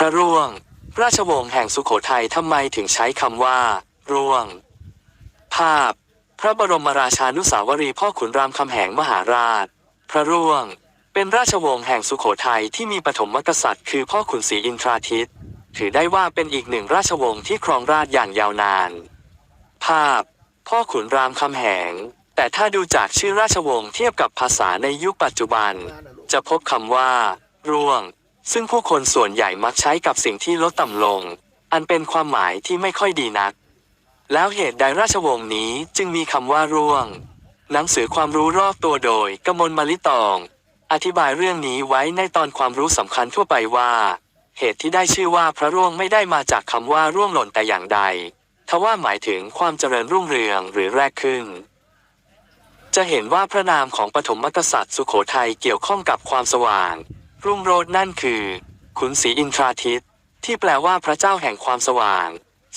พระร่วง ราชวงศ์แห่งสุโขทัยทำไมถึงใช้คำว่า ร่วง ภาพ พระบรมราชานุสาวรีย์พ่อขุนรามคำแหงมหาราช พระร่วง เป็นราชวงศ์แห่งสุโขทัยที่มีปฐมกษัตริย์ คือพ่อขุนศรีอินทราทิตถือได้ว่าเป็นอีกหนึ่งราชวงศ์ที่ครองราชย์อย่างยาวนาน ภาพ พ่อขุนรามคำแหง แต่ถ้าดูจากชื่อราชวงศ์เทียบกับภาษาในยุคปัจจุบัน จะพบคำว่า ร่วง ซึ่งผู้คนส่วนใหญ่มักใช้กับสิ่งที่ลดต่ำลง อันเป็นความหมายที่ไม่ค่อยดีนัก แล้วเหตุใดราชวงศ์นี้จึงมีคำว่าร่วง หนังสือความรู้รอบตัวโดยกมลมาลิตอง อธิบายเรื่องนี้ไว้ในตอนความรู้สำคัญทั่วไปว่า เหตุที่ได้ชื่อว่าพระร่วงไม่ได้มาจากคำว่าร่วงหล่นแต่อย่างใด ทว่าหมายถึงความเจริญรุ่งเรืองหรือแรกขึ้นจะเห็นว่าพระนามของปฐมกษัตริย์สุโขทัยเกี่ยวข้องกับความสว่าง รุ่งโรจน์นั่นคือ ขุนศรีอินทราทิต ที่แปลว่าพระเจ้าแห่งความสว่าง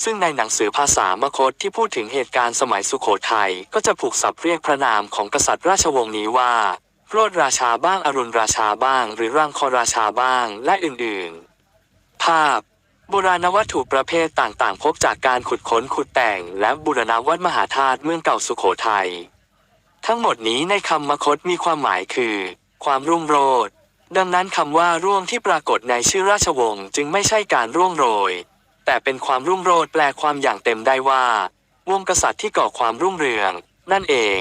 ซึ่งในหนังสือภาษามคตที่พูดถึงเหตุการณ์สมัยสุโขทัยก็จะผูกศัพท์เรียกพระนามของกษัตริย์ราชวงศ์นี้ว่า โรดราชาบ้างอรุณราชาบ้าง หรือรังคอราชาบ้างและอื่นๆ ภาพโบราณวัตถุประเภทต่างๆ พบจากการขุดค้นขุดแต่ง และบูรณวัดมหาธาตุเมืองเก่าสุโขทัย ทั้งหมดนี้ในคำมคตมีความหมายคือ ความรุ่งโรจน์ ดังนั้นคำว่าร่วงที่ปรากฏในชื่อราชวงศ์จึงไม่ใช่การร่วงโรย แต่เป็นความรุ่งโรจน์แปลความอย่างเต็มได้ว่า วงกษัตริย์ที่ก่อความรุ่งเรือง นั่นเอง